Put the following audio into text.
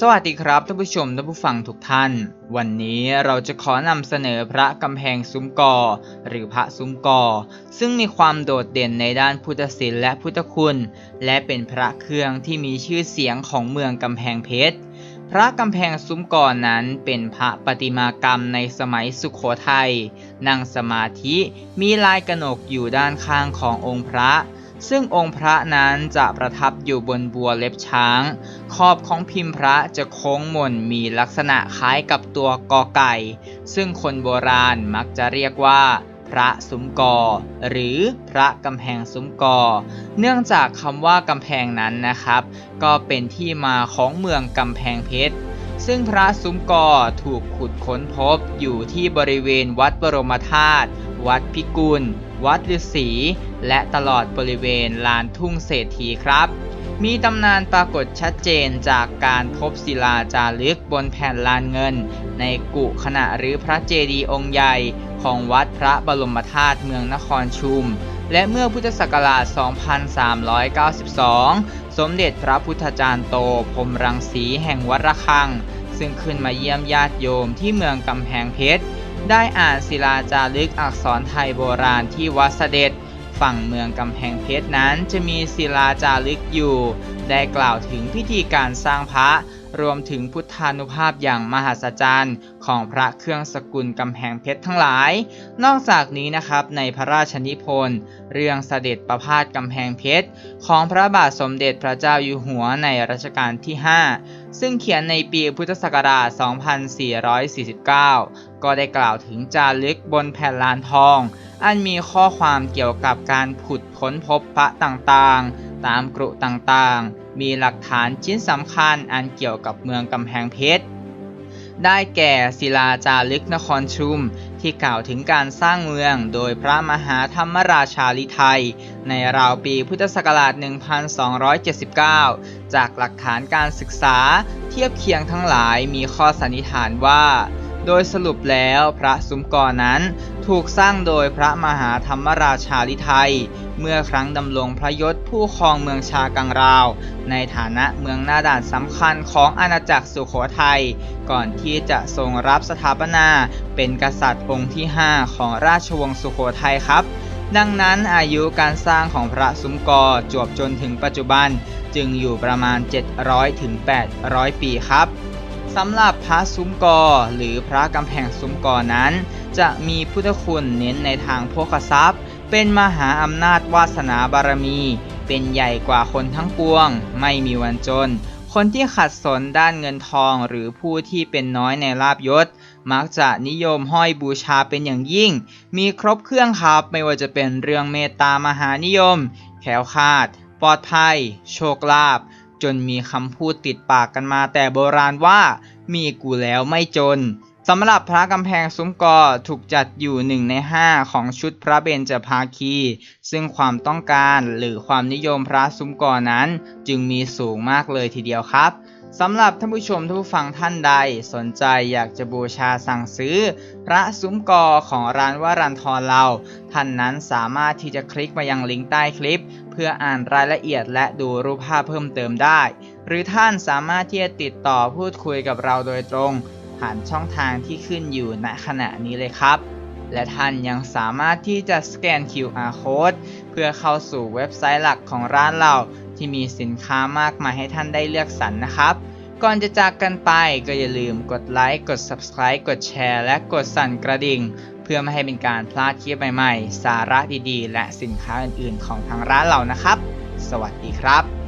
สวัสดีครับท่านผู้ชมท่านผู้ฟังทุกท่าน วันนี้เราจะขอนำเสนอพระกำแพงซุ้มกอ หรือพระซุ้มกอ ซึ่งมีความโดดเด่นในด้านพุทธศิลป์และพุทธคุณ และเป็นพระเครื่องที่มีชื่อเสียงของเมืองกำแพงเพชรพระกำแพงซุ้มก่อนนั้นเป็นพระประติมากรรมในสมัยสุขโขทัยนั่งสมาธิมีลายกระหนกอยู่ด้านข้างขององค์พระ ซึ่งองค์พระนั้นจะประทับอยู่บนบัวเล็บช้าง ขอบของพิมพ์พระจะโค้งมนมีลักษณะคล้ายกับตัวกอไก่ ซึ่งคนโบราณมักจะเรียกว่า พระซุ้มกอ หรือพระกำแพงซุ้มกอ เนื่องจากคำว่ากำแพงนั้นนะครับ ก็เป็นที่มาของเมืองกำแพงเพชรซึ่งพระซุ้มกอถูกขุดค้นพบอยู่ที่บริเวณวัดบรมธาตุ วัดพิกุล วัดฤาษีและตลอดบริเวณลานทุ่งเศรษฐีครับ มีตำนานปรากฏชัดเจนจากการพบศิลาจารึกบนแผ่นลานเงิน ในกุขณะหรือพระเจดีย์องค์ใหญ่ของวัดพระบรมธาตุเมืองนครชุม และเมื่อพุทธศักราช 2392 สมเด็จพระพุทธจารย์โตพรมรังสีแห่งวัดระฆัง ซึ่งขึ้นมาเยี่ยมญาติโยมที่เมืองกำแพงเพชร ได้อ่านศิลาจารึกอักษรไทยโบราณที่วัดเสด็จ ฝั่งเมืองกำแพงเพชรนั้นจะมีศิลาจารึกอยู่ ได้กล่าวถึงพิธีการสร้างพระ รวมถึงพุทธานุภาพอย่างมหัศจรรย์ ของพระเครื่องสกุลกำแพงเพชรทั้งหลาย นอกจากนี้นะครับในพระราชนิพนธ์เรื่องเสด็จประพาสกำแพงเพชร ของพระบาทสมเด็จพระเจ้าอยู่หัวในรัชกาลที่ 5 ซึ่งเขียนในปีพุทธศักราช 2449 ก็ได้กล่าวถึงจารึกบนแผ่นลานทอง อันมีข้อความเกี่ยวกับการผุดค้นพบพระต่างๆ ตามกรุต่างๆ มีหลักฐานชิ้นสำคัญอันเกี่ยวกับเมืองกำแพงเพชร ได้แก่ศิลาจารึกนครชุมที่กล่าวถึงการสร้างเมืองโดยพระมหาธรรมราชาลิไทย ในราวปีพุทธศักราช 1279 จากหลักฐานการศึกษาเทียบเคียงทั้งหลายมีข้อสันนิษฐานว่า โดยสรุปแล้วพระซุ้มกอนั้นถูกสร้างโดยพระมหาธรรมราชาลิไทย เมื่อครั้งดำรงพระยศผู้ครองเมืองชากังราว ในฐานะเมืองหน้าด่านสำคัญของอาณาจักรสุโขทัย ก่อนที่จะทรงรับสถาปนาเป็นกษัตริย์องค์ที่ 5 ของราชวงศ์สุโขทัยครับ ดังนั้นอายุการสร้างของพระซุ้มกอจวบจนถึงปัจจุบันจึงอยู่ประมาณ 700ถึง800 ปีครับ สำหรับพระซุ้มกอหรือพระกำแพงซุ้มกอนั้น จะมีพุทธคุณเน้นในทางโภคทรัพย์ เป็นมหาอำนาจวาสนาบารมี เป็นใหญ่กว่าคนทั้งปวง ไม่มีวันจน คนที่ขัดสนด้านเงินทองหรือผู้ที่เป็นน้อยในลาบยศ มักจะนิยมห้อยบูชาเป็นอย่างยิ่ง มีครบเครื่องครับไม่ว่าจะเป็นเรื่องเมตตามหานิยม แขวคาด ปลอดภัย โชคลาภ จนมีคำพูดติดปากกันมาแต่โบราณว่ามีกูแล้วไม่จนสำหรับพระกำแพงซุ้มกอถูกจัดอยู่หนึ่งในห้าของชุดพระเบญจภาคี ซึ่งความต้องการหรือความนิยมพระซุ้มกอนั้นจึงมีสูงมากเลยทีเดียวครับ สำหรับท่านผู้ชมท่านผู้ฟังท่านใด สนใจอยากจะบูชาสั่งซื้อ พระซุ้มกอของร้านวรันทรเรา ท่านนั้นสามารถที่จะคลิกมายังลิงก์ใต้คลิป เพื่ออ่านรายละเอียดและดูรูปภาพเพิ่มเติมได้ หรือท่านสามารถที่จะติดต่อพูดคุยกับเราโดยตรง ผ่านช่องทางที่ขึ้นอยู่ณขณะนี้เลยครับ และท่านยังสามารถที่จะสแกน QR code เพื่อเข้าสู่เว็บไซต์หลักของร้านเรา ที่มีสินค้ามากมายให้ท่านได้เลือกสรรนะครับ ก่อนจะจากกันไปก็อย่าลืมกดไลค์ กด Subscribe กดแชร์ และกดสั่นกระดิ่ง เพื่อไม่ให้เป็นการพลาดคลิปใหม่ๆ สาระดีๆ และสินค้าอื่นๆ ของทางร้านเรานะครับ สวัสดีครับ